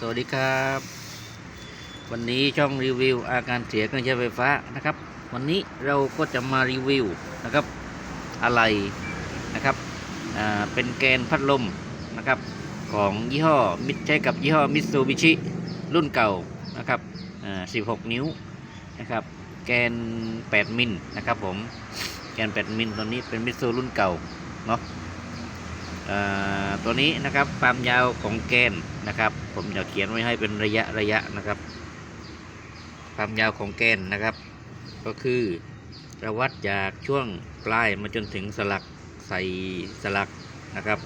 สวัสดีครับ วันนี้ช่องรีวิว อาการเสียเครื่องใช้ไฟฟ้านะครับ วันนี้เราก็จะมารีวิวนะครับอะไรนะครับเป็นแกนพัดลมนะครับของยี่ห้อมิใช้กับยี่ห้อมิตซูบิชิรุ่นเก่านะครับอ่า16 นิ้วนะครับแกน 8 มิลนะครับผมแกน 8 มิลตัวนี้เป็นมิตซูรุ่นเก่าเนาะ ตัวนี้นะครับความยาวของแกนนะครับ ผมจะเขียนไว้ให้เป็นระยะระยะนะครับ ความยาวของแกนนะครับ ก็คือราวัดจากช่วงปลายมาจนถึงสลักใส่สลักนะครับ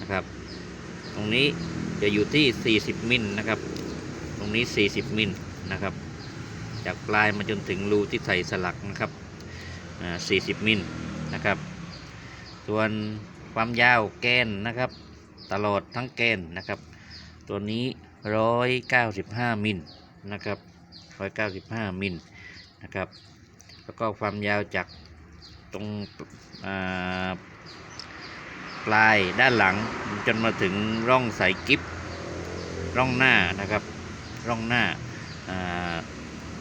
นะครับ ตรงนี้จะอยู่ที่ 40 มิลนะครับ ตรงนี้ 40 มิลนะครับ จากปลายมาจนถึงรูที่ใส่สลักนะครับ 40 มิลนะครับ ส่วนความยาวแกนนะครับ ตลอดทั้งแกนนะครับ ตัวนี้ 195 มิลนะครับ 195 มิลนะครับ แล้วก็ความยาวจากตรงปลายด้านหลังจนมาถึงร่องใส่กิฟร่องหน้านะครับ ร่องหน้าา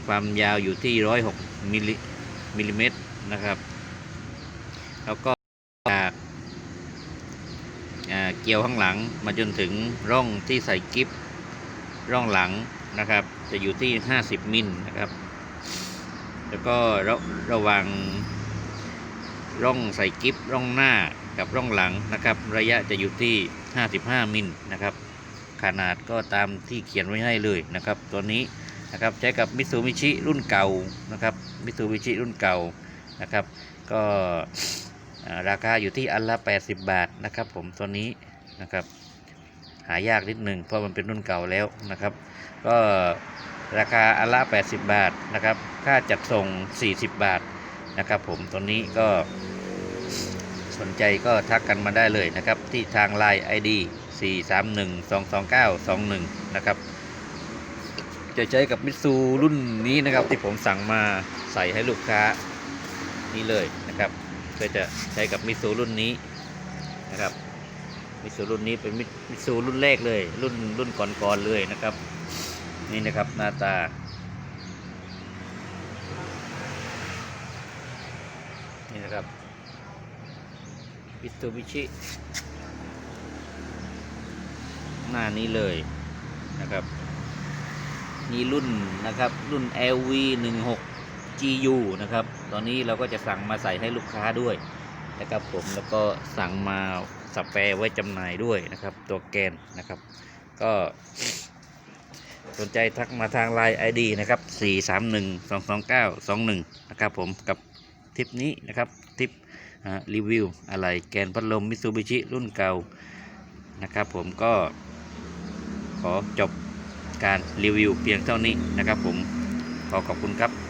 ความยาวอยู่ที่ 106มิลลิมิลลิเมตรนะครับ แล้วก็อ่า เกี่ยวข้างหลัง มาจนถึงร่องที่ใส่กิฟร่องหลังนะครับ จะอยู่ที่ 50 มิลนะครับ แล้วก็ระระว่างร่องใส่กิฟร่องหน้ากับร่องหลังนะครับ ระยะจะอยู่ที่ 55 มิลนะครับ ขนาดก็ตามที่เขียนไว้ให้เลยนะครับ ตัวนี้นะครับใช้กับมิ t ซูบิชิรุ่นเก่านะครับมิ t ซูบิชิรุ่นเก่านะครับ ก็ราคาอยู่ที่อันละ 80 บาทนะครับผมตัวนี้ นะครับ หายากนิดหนึ่งเพราะมันเป็นรุ่นเก่าแล้วนะครับ ก็ราคาอันละ 80 บาทนะครับ ค่าจัดส่ง 40 บาทนะครับ ผมตัวนี้ก็สนใจก็ทักกันมาได้เลยนะครับ ที่ทาง Line ID 431-22921 นะครับ จะใช้กับมิตซูรุ่นนี้นะครับที่ผมสั่งมาใส่ให้ลูกค้านี่เลยนะครับก็จะใช้กับมิตซูรุ่นนี้นะครับ มิตซูรุ่นนี้เป็นมิตซูรุ่นแรกเลย รุ่นรุ่นก่อนๆเลยนะครับ นี่นะครับหน้าตานี่นะครับมิตูบิชิหน้านี้เลยนะครับนี่รุ่นนะครับรุ่น LV 16 GU นะครับ ตอนนี้เราก็จะสั่งมาใส่ให้ลูกค้าด้วยนะครับผมแล้วก็สั่งมา สแปรไว้จำหน่ายด้วยนะครับ ตัวแกนนะครับ ก็สนใจทักมาทาง Line ID นะครับ 431-22921 นะครับผมกับทริปนี้นะครับทริปรีวิวอะไรแกนพัดลมมิซูบิชิรุ่นเก่านะครับผมก็ขอจบการรีวิวเพียงเท่านี้นะครับผมขอขอบคุณครับ